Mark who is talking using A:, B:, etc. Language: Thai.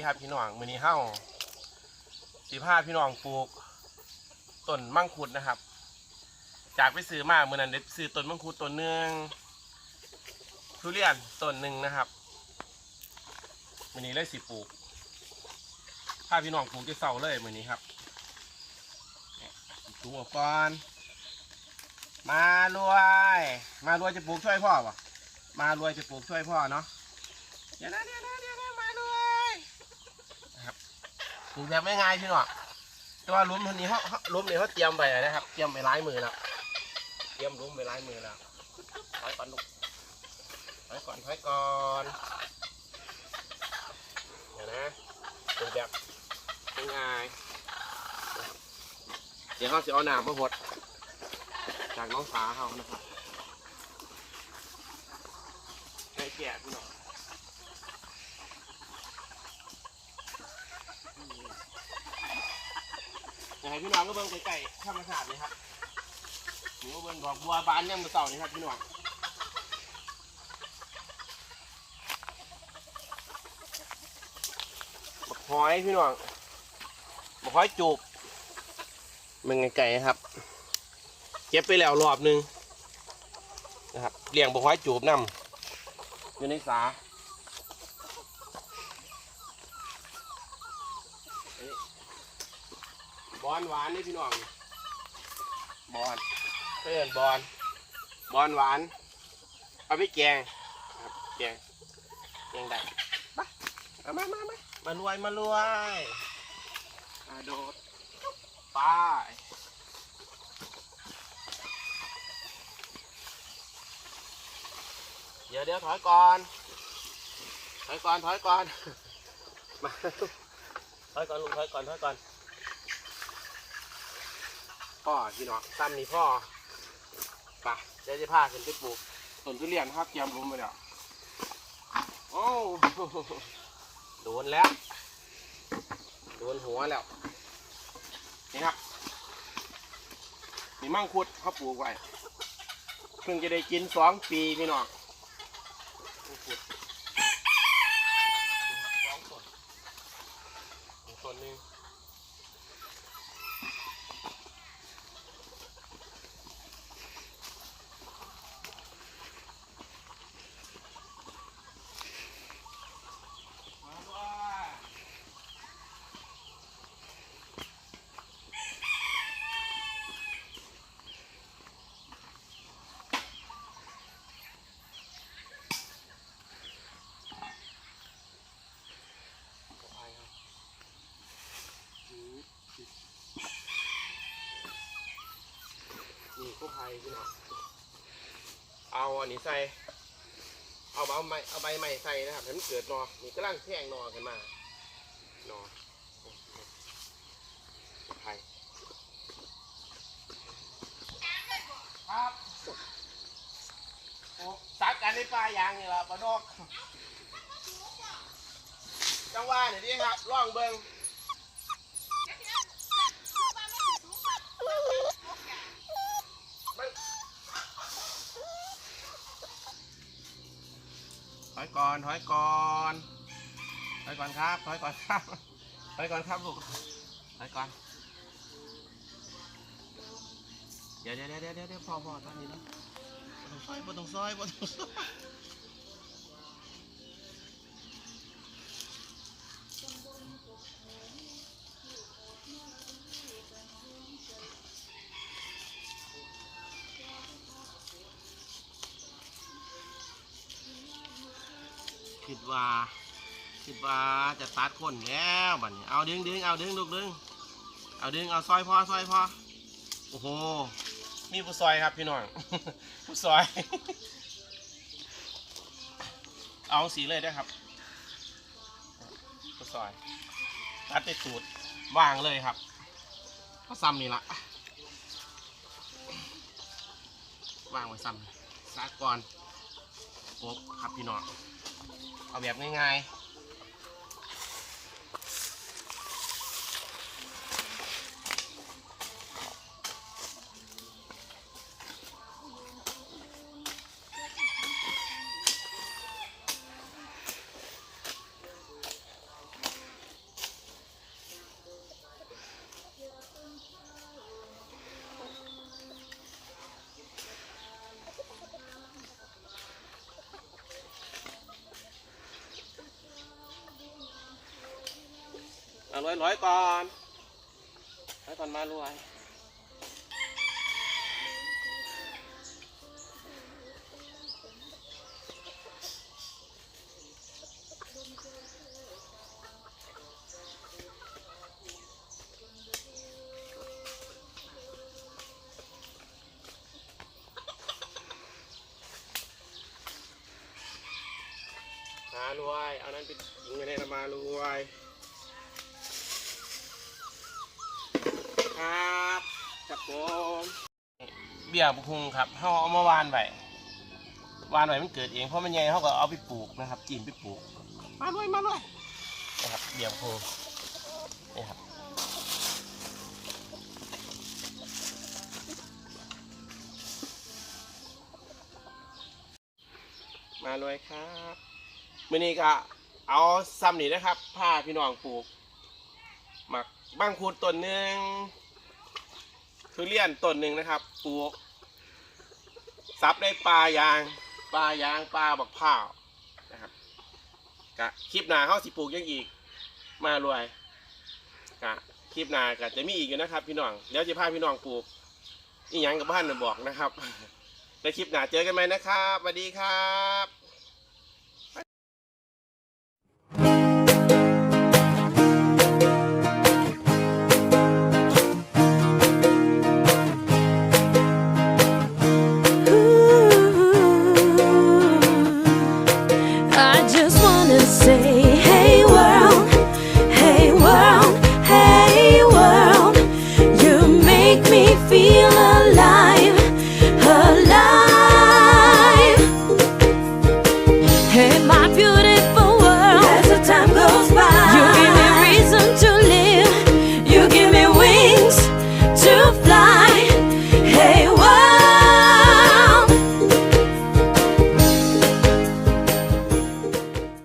A: ดีครับพี่น้องมือนี้เฮาสิพาพี่น้องปลูกต้นมังคุดนะครับ จากไปซื้อมามื้อนั้นได้ซื้อต้นมังคุดต้นหนึงทุเรียนต้นหนึ่งนะครับมือนี้เลยสิปลูกพาพี่น้องปลูกที่เสาเลยมือนี้ครับเนี่ยปลูกก่อนมารวย มารวยจะปลูกช่วยพ่อป่ะมารวยจะปลูกช่วยพ่อเนาะเดี๋ยวนะเดี๋ยวนะเดี๋ยวนะมาด้วยนะครับ ปลูกแบบไม่ง่ายพี่หนอแต่ว่าลุมคนนี้เขาเขาลุมนี้เขาเตรียมไปนะครับ เตรียมไปร้ายมือแล้วเตรียมลุมไปร้ายมือแล้วถอยก่อนลูกถอยก่อนถอยก่อนเดี๋ยวนะปลูกแบบไม่ง่ายเดี๋ยวเขาจะเอาหนามมาหดจากน้องสาเขานะครับใกล้แก่พี่หนออยาก ให้พี่น้องก็เบิ่งไก่ธรรมชาติเลยครับหนูก็เบิ่งดอกบัวบานเนี่ยามมือเต่านี่ครับพี่น้องบักหอยพี่น้องบักหอยจูบมันไก่ครับ เก็บไปแล้วรอบหนึงนะครับเลี้ยงบักหอยจูบนำอยู่ในสา อลหวานนี่พี่น้องบอลเพื่อนบอลบอลหวาน เอาไปแกงครับแกงแกงได้ไปเอามามามามารวยมารวยอาโดดไปเดี๋ยวเดี๋ยวถอยก่อน ถอยก่อนถอยก่อนมาถอยก่อนลุงถอยก่อนถอยก่อน พ่อพี่น้องซ้ำนี่พ่อไปเดี๋ยวจะพาขึ้นไปปลูกต้นทุเรียนครับเตรียมรุมไปแล้วโอ้โดนแล้ว โดนหัวแล้ว นี่ครับ มีมั่งคุดเขาปลูกไว้ เพิ่งจะได้กินสองปีพี่น้องคุดสองต้นอีกต้นหนึ่ง มาด้วยนี่กู้ภัย พี่น้องเอาอันนี้ใส่ เอาเอาไม้เอาใบใหม่ใส่นะครับให้มันเกิดนอนี่กำลังแทงนอขึ้นมานอไผ่ครับโอ้ซักกันในป่ายางนี่ละปลาดอกจังหวะนี่ดิครับล่องเบิงถ อยก่อนถอยก่อนถอยก่อนครับถอยก่อนครับถอยก่อนครับลูกถอยก่อนเดี๋ยวเดี๋ยวเดี๋ยวเดี๋ยวพอพอตอนนี้นะบ่ต้องซอยบ่ต้องซอยบ่ต้องซอย คิดว่าคิดว่าจะตัดคนแล้วบัดนี้ เอาดึงดึงเอาดึงลูกดึง เอาดึงเอาซอยพอซอยพอโอ้โห มีผู้ซอยครับพี่น้องผู้ซอย เอาสีเลยได้ครับผู้ซอยตัดติดตูดวางเลยครับก็ซ้ำนี่ละวางไว้ซ้ำซากก่อนกบครับพี่น้อง เอาแบบง่าย รวยร้อยก่อนร้อยก่อนมารวยมารวย เอานั้นไปยิงไปในมารวย ผมเบี้ยบุคุงครับเขาเอามาวานไว้วานไว้มันเกิดเองเพราะมันใหญ่เขาก็เอาไปปลูกนะครับจีนไปปลูก มารวยมารวยนะครับเบี้ยบุคุงนี่ครับมารวยครับมื่อนี้ก็เอาซ้ำนี่นะครับผ้าพี่น้องปลูก หมักบ้างคูดต้นหนึ่ง ทุเรียนต้นหนึ่งนะครับปลูกซับได้ปลายางปลายางปลาบักพร้านะครับกะคลิปหน้าเขาสิปลูกยังอีก มารวยกะคลิปหน้าก็จะมีอีกอยู่นะครับ พี่น้องเดี๋ยวจะพาพี่น้องปลูกอีหยังกับบ้านจะบอกนะครับ ในคลิปหน้าเจอกันไหมนะครับสวัสดีครับ